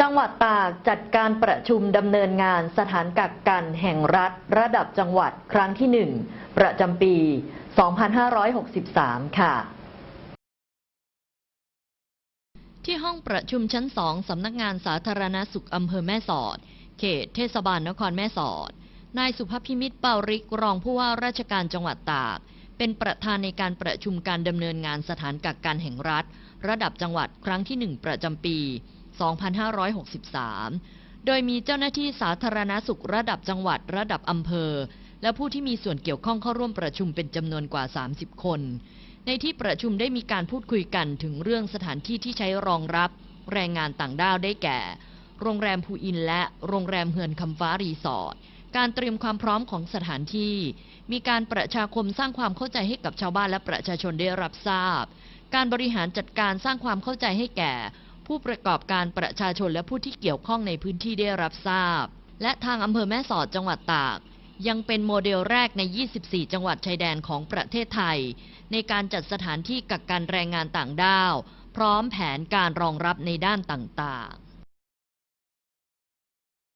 จังหวัดตากจัดการประชุมดำเนินงานสถานกักกันแห่งรัฐ ระดับจังหวัดครั้งที่1ประจำปี 2563 ค่ะ ที่ห้องประชุมชั้นสองสำนักงานสาธารณสุขอำเภอแม่สอด เขตเทศบาลนครแม่สอด นายสุภพิมิตรเปาริกรองผู้ว่าราชการจังหวัดตาก เป็นประธานในการประชุมการดำเนินงานสถานกักกันแห่งรัฐ ระดับจังหวัดครั้งที่1ประจำปี 2563 โดยมีเจ้าหน้าที่สาธารณสุขระดับจังหวัดระดับอำเภอ และผู้ที่มีส่วนเกี่ยวข้องเข้าร่วมประชุมเป็นจำนวนกว่า 30 คน ในที่ประชุมได้มีการพูดคุยกันถึงเรื่องสถานที่ที่ใช้รองรับ แรงงานต่างด้าวได้แก่ โรงแรมภูอินและโรงแรมเฮือนคำฟ้ารีสอร์ทการเตรียมความพร้อมของสถานที่ มีการประชาคมสร้างความเข้าใจให้กับชาวบ้านและประชาชนได้รับทราบ การบริหารจัดการสร้างความเข้าใจให้แก่ ผู้ประกอบการประชาชนและผู้ที่เกี่ยวข้องในพื้นที่ได้รับทราบ และทางอำเภอแม่สอดจังหวัดตาก ยังเป็นโมเดลแรกใน 24 จังหวัดชายแดนของประเทศไทย ในการจัดสถานที่กักกันแรงงานต่างด้าว พร้อมแผนการรองรับในด้านต่างๆ